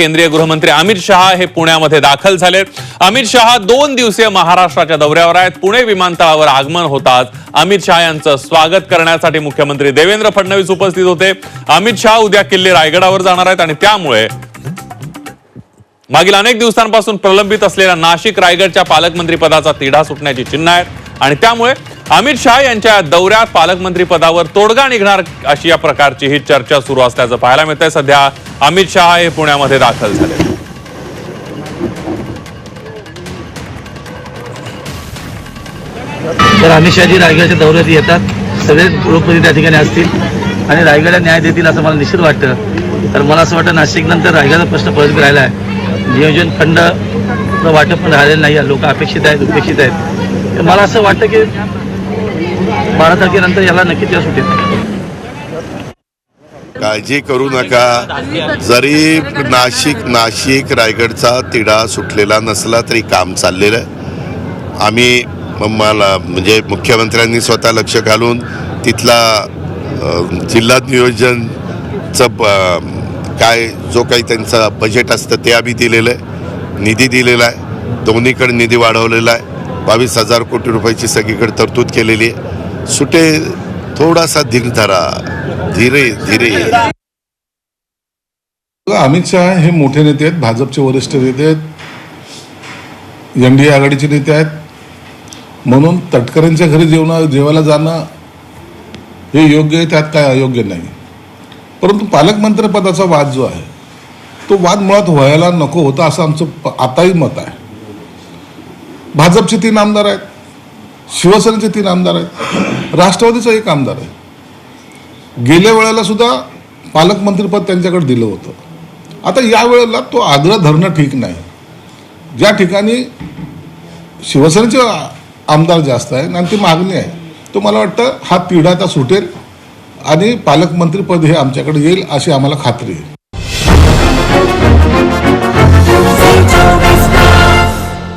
केंद्रीय गृहमंत्री अमित शहा हे पुण्यामध्ये दाखल झाले अमित शहा दोन दिवसीय महाराष्ट्राच्या दौऱ्यावर आहेत. पुणे विमानतळावर आगमन होताच अमित शहा यांचं स्वागत करण्यासाठी मुख्यमंत्री देवेंद्र फडणवीस उपस्थित होते. अमित शहा उद्या किल्ले रायगडावर जाणार आहेत आणि त्यामुळे मागील अनेक दिवसांपासून प्रलंबित असलेल्या नाशिक रायगडच्या पालकमंत्री पदाचा तिढा सुटण्याची चिन्ह आहेत. आणि त्यामुळे अमित शाह यांच्या दौऱ्यात पालकमंत्री पदावर तोडगा निघणार अशी या प्रकारची ही चर्चा सुरू असल्याचं पाहायला मिळत आहे सध्या अमित शहा हे पुण्यामध्ये दाखल झाले. तर अमित शहाजी रायगडच्या दौऱ्यात येतात. सगळे लोकप्रतिनिधी त्या ठिकाणी असतील. आणि रायगडला न्याय देतील असं मला निश्चित वाटतं. तर मला असं वाटतं नाशिक नंतर रायगडचा प्रश्न परत राहिला आहे. नियोजन फंड वाटप पण राहिलेलं नाही. लोक अपेक्षित आहेत उपेक्षित आहेत. तर मला असं वाटतं की बारा तारखेनंतर याला नक्कीच या सुटेल काळजी करू नका. जरी नाशिक नाशिक रायगडचा तिढा सुटलेला नसला तरी काम चाललेलं आहे. आम्ही मला म्हणजे मुख्यमंत्र्यांनी स्वतः लक्ष घालून तिथला जिल्हा नियोजनचं ब- काय जो काही त्यांचं बजेट असतं ते आम्ही दिलेलं आहे. निधी दिलेला आहे. दोन्हीकडे निधी वाढवलेला आहे. बावीस हजार कोटी रुपयाची सगळीकडे तरतूद केलेली आहे. सुटे थोडासा धीर धरा. धीरे धीरे. अमित शहा हे मोठे नेते आहेत भाजपचे वरिष्ठ नेते आहेत एन डी ए आघाडीचे नेते आहेत. म्हणून तटकरेंच्या घरी जेवण जेवायला जाणं हे योग्य आहे त्यात काय अयोग्य नाही. परंतु पालकमंत्रीपदाचा वाद जो आहे तो वाद मुळात व्हायला नको होता असं आमचं आताही मत आहे. भाजपचे तीन आमदार आहेत शिवसेनेचे तीन आमदार आहेत राष्ट्रवादीचा एक आमदार आहे. गेल्या वेळेला सुद्धा पालकमंत्रीपद त्यांच्याकडे दिलं होतं. आता या वेळेला तो आग्रह धरणं ठीक नाही. ज्या ठिकाणी शिवसेनेचे आमदार जास्त आहे आणि ती मागणी आहे तो मला वाटतं हा तिढा आता सुटेल आणि पालकमंत्रीपद हे आमच्याकडे येईल अशी आम्हाला खात्री आहे.